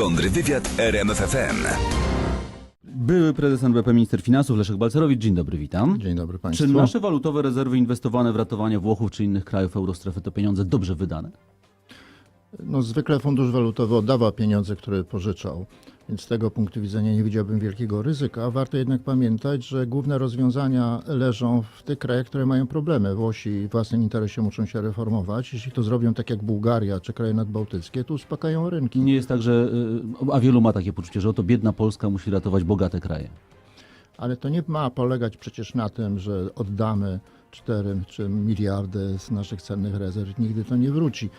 Kontrwywiad RMFFM. Były prezes NBP, minister finansów Leszek Balcerowicz. Dzień dobry, witam. Dzień dobry Państwu. Czy nasze walutowe rezerwy inwestowane w ratowanie Włochów czy innych krajów eurostrefy to pieniądze dobrze wydane? No, zwykle Fundusz Walutowy oddawa pieniądze, które pożyczał, więc z tego punktu widzenia nie widziałbym wielkiego ryzyka. Warto jednak pamiętać, że główne rozwiązania leżą w tych krajach, które mają problemy. Włosi w własnym interesie muszą się reformować. Jeśli to zrobią tak jak Bułgaria czy kraje nadbałtyckie, to uspokają rynki. Nie jest tak, że, y, a wielu ma takie poczucie, że oto biedna Polska musi ratować bogate kraje. Ale to nie ma polegać przecież na tym, że oddamy 4 czy miliardy z naszych cennych rezerw. Nigdy to nie wróci.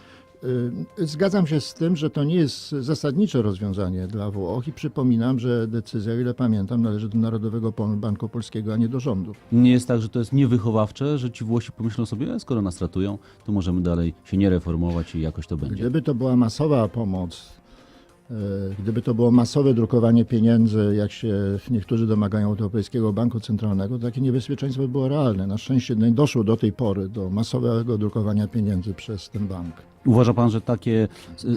Y, Zgadzam się z tym, że to nie jest zasadnicze rozwiązanie dla Włoch i przypominam, że decyzja, o ile pamiętam, należy do Narodowego Banku Polskiego, a nie do rządu. Nie jest tak, że to jest niewychowawcze, że ci Włosi pomyślą sobie, e, skoro nas ratują, to możemy dalej się nie reformować i jakoś to będzie. Gdyby to była masowa pomoc, gdyby to było masowe drukowanie pieniędzy, jak się niektórzy domagają od Europejskiego Banku Centralnego, to takie niebezpieczeństwo by było realne. Na szczęście nie doszło do tej pory do masowego drukowania pieniędzy przez ten bank. Uważa pan, że takie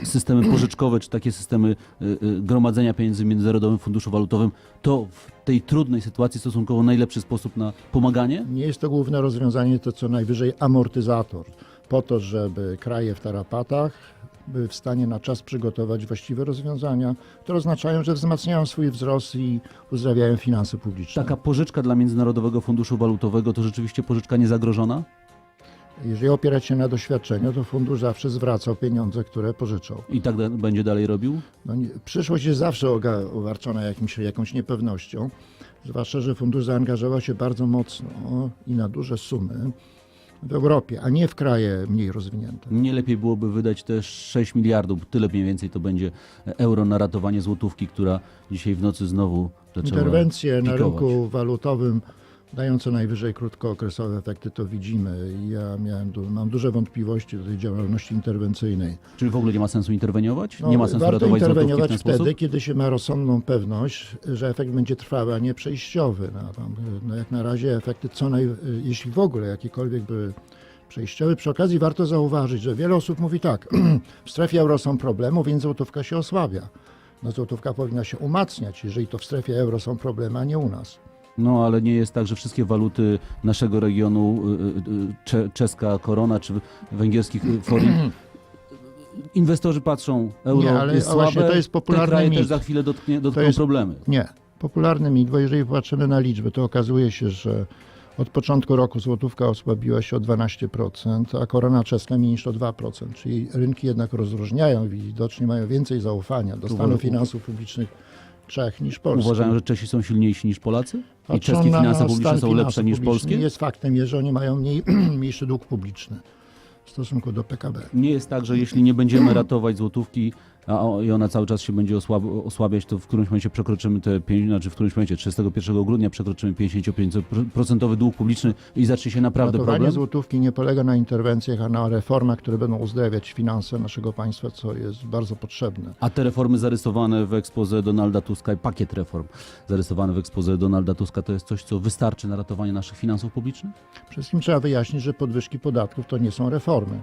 y, systemy pożyczkowe, czy takie systemy y, gromadzenia pieniędzy w Międzynarodowym Funduszu Walutowym to w tej trudnej sytuacji stosunkowo najlepszy sposób na pomaganie? Nie jest to główne rozwiązanie, to co najwyżej amortyzator, po to, żeby kraje w tarapatach były w stanie na czas przygotować właściwe rozwiązania, które oznaczają, że wzmacniają swój wzrost i uzdrawiają finanse publiczne. Taka pożyczka dla Międzynarodowego Funduszu Walutowego to rzeczywiście pożyczka niezagrożona? Jeżeli opierać się na doświadczeniu, to fundusz zawsze zwracał pieniądze, które pożyczał. I tak da- będzie dalej robił? No, nie, przyszłość jest zawsze obarczona jakimś, jakąś niepewnością, zwłaszcza, że fundusz zaangażował się bardzo mocno i na duże sumy w Europie, a nie w kraje mniej rozwinięte. Nie lepiej byłoby wydać też 6 miliardów, tyle mniej więcej to będzie euro na ratowanie złotówki, która dzisiaj w nocy znowu zaczęła Interwencje na pikować. rynku walutowym dają co najwyżej krótkookresowe efekty, to widzimy. Ja miałem, du- mam duże wątpliwości do tej działalności interwencyjnej. Czyli w ogóle nie ma sensu interweniować? No, nie ma sensu warto interweniować wtedy, sposób? kiedy się ma rozsądną pewność, że efekt będzie trwały, a nie przejściowy. No, tam, no, jak na razie efekty, co naj, jeśli w ogóle jakiekolwiek były przejściowe. Przy okazji warto zauważyć, że wiele osób mówi tak, w strefie euro są problemy, więc złotówka się osłabia. No złotówka powinna się umacniać, jeżeli to w strefie euro są problemy, a nie u nas. No ale nie jest tak, że wszystkie waluty naszego regionu, y, y, y, cze, czeska korona czy węgierskich forint, inwestorzy patrzą, euro Nie, ale jest słabe, to jest popularny te kraje mit. też za chwilę dotknie, dotkną jest- problemy. Nie. Popularny mit, bo jeżeli patrzymy na liczby, to okazuje się, że od początku roku złotówka osłabiła się o 12%, a korona czeska mniej niż o 2%. Czyli rynki jednak rozróżniają i widocznie mają więcej zaufania do stanu finansów publicznych Czech niż Polski. Uważają, że Czesi są silniejsi niż Polacy? I czeskie na finanse publiczne są lepsze niż polskie? Jest faktem, jest, że oni mają mniej, mniejszy dług publiczny w stosunku do PKB. Nie jest tak, że jeśli nie będziemy ratować złotówki, a i ona cały czas się będzie osłab, osłabiać, to w którymś momencie przekroczymy te, pięć- znaczy w którymś momencie 31 grudnia przekroczymy 55% dług publiczny i zacznie się naprawdę Ratowanie problem. złotówki nie polega na interwencjach, a na reformach, które będą uzdrawiać finanse naszego państwa, co jest bardzo potrzebne. A te reformy zarysowane w ekspoze Donalda Tuska i pakiet reform zarysowany w ekspoze Donalda Tuska to jest coś, co wystarczy na ratowanie naszych finansów publicznych? Przede wszystkim trzeba wyjaśnić, że podwyżki podatków to nie są reformy.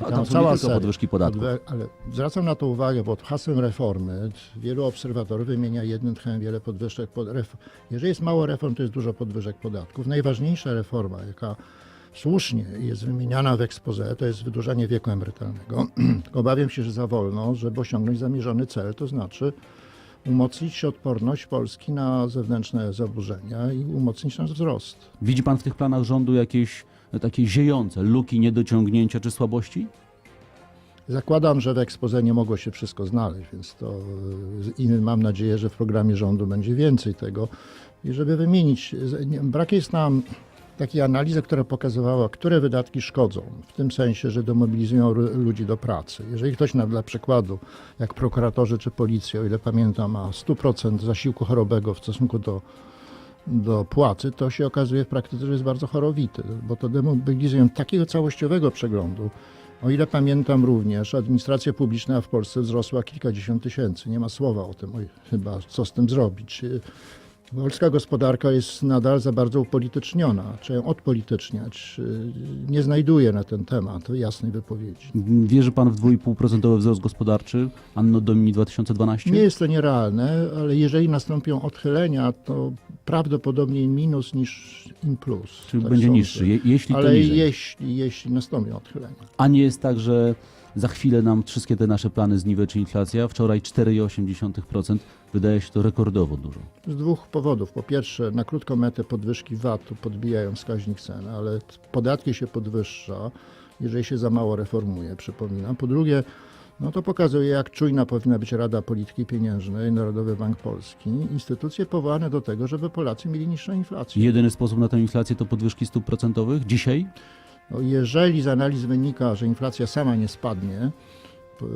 A tam są nie tylko podwyżki podatków. Ale zwracam na to uwagę, bo pod hasłem reformy wielu obserwatorów wymienia jednym tchem wiele podwyżek. Pod ref... Jeżeli jest mało reform, to jest dużo podwyżek podatków. Najważniejsza reforma, jaka słusznie jest wymieniana w expose, to jest wydłużanie wieku emerytalnego. Obawiam się, że za wolno, żeby osiągnąć zamierzony cel, to znaczy umocnić odporność Polski na zewnętrzne zaburzenia i umocnić nasz wzrost. Widzi pan w tych planach rządu jakieś takie ziejące luki, niedociągnięcia czy słabości? Zakładam, że w ekspoze nie mogło się wszystko znaleźć, więc to y, i mam nadzieję, że w programie rządu będzie więcej tego. I żeby wymienić, brak jest nam takiej analizy, która pokazywała, które wydatki szkodzą, w tym sensie, że demobilizują ludzi do pracy. Jeżeli ktoś na, dla przykładu, jak prokuratorzy czy policja, o ile pamiętam, ma 100% zasiłku chorobowego w stosunku do do płacy, to się okazuje w praktyce, że jest bardzo chorowity, bo to demobilizują takiego całościowego przeglądu. O ile pamiętam również, administracja publiczna w Polsce wzrosła kilkadziesiąt tysięcy. Nie ma słowa o tym, oj, chyba co z tym zrobić. Polska gospodarka jest nadal za bardzo upolityczniona. Trzeba ją odpolityczniać. Y, Nie znajduję na ten temat jasnej wypowiedzi. Wierzy pan w 2,5% wzrost gospodarczy Anno Domini 2012? Nie jest to nierealne, ale jeżeli nastąpią odchylenia, to prawdopodobnie minus niż in plus. Czyli Tak będzie sądzę. niższy, je, jeśli to Ale niżej. jeśli, jeśli nastąpią odchylenia. A nie jest tak, że za chwilę nam wszystkie te nasze plany zniweczy inflacja. Wczoraj 4,8%. Wydaje się to rekordowo dużo. Z dwóch powodów. Po pierwsze, na krótką metę podwyżki VAT-u podbijają wskaźnik cen, ale podatki się podwyższa, jeżeli się za mało reformuje, przypominam. Po drugie, no to pokazuje, jak czujna powinna być Rada Polityki Pieniężnej, Narodowy Bank Polski, instytucje powołane do tego, żeby Polacy mieli niższą inflację. Jedyny sposób na tę inflację to podwyżki stóp procentowych dzisiaj? No, jeżeli z analiz wynika, że inflacja sama nie spadnie, p-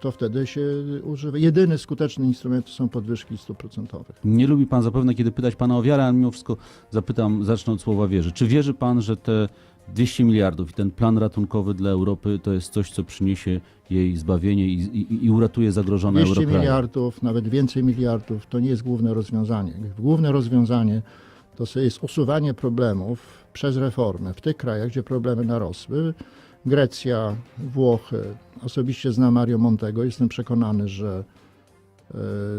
to wtedy się używa. Jedyny skuteczny instrument to są podwyżki stóp procentowych. Nie lubi pan zapewne, kiedy pytać pana o wiarę, ale mimo wszystko zapytam, zacznę od słowa wierzy. Czy wierzy pan, że te 200 miliardów i ten plan ratunkowy dla Europy to jest coś, co przyniesie jej zbawienie i, i, i uratuje zagrożone 200 eurokraje? miliardów, nawet więcej miliardów, to nie jest główne rozwiązanie. Główne rozwiązanie to jest usuwanie problemów przez reformę w tych krajach, gdzie problemy narosły. Grecja, Włochy. Osobiście znam Mario Montego. Jestem przekonany, że,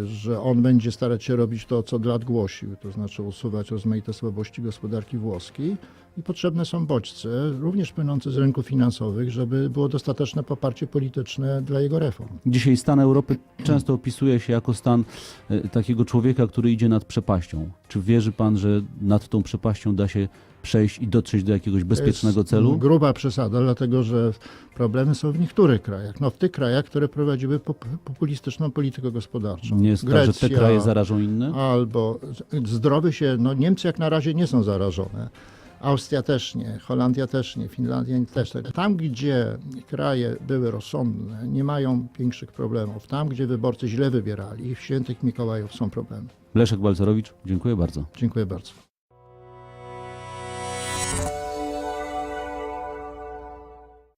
że on będzie starać się robić to, co od lat głosił, to znaczy usuwać rozmaite słabości gospodarki włoskiej. I potrzebne są bodźce, również płynące z rynków finansowych, żeby było dostateczne poparcie polityczne dla jego reform. Dzisiaj stan Europy często opisuje się jako stan e, takiego człowieka, który idzie nad przepaścią. Czy wierzy pan, że nad tą przepaścią da się przejść i dotrzeć do jakiegoś bezpiecznego celu? Gruba przesada, dlatego że problemy są w niektórych krajach. No w tych krajach, które prowadziły pop- populistyczną politykę gospodarczą. Nie jest tak, że te Grecja kraje zarażą inne? Albo zdrowy się, no Niemcy jak na razie nie są zarażone. Austria też nie, Holandia też nie, Finlandia też nie. Tam, gdzie kraje były rozsądne, nie mają większych problemów. Tam, gdzie wyborcy źle wybierali, w świętych Mikołajów są problemy. Leszek Balcerowicz, dziękuję bardzo. Dziękuję bardzo.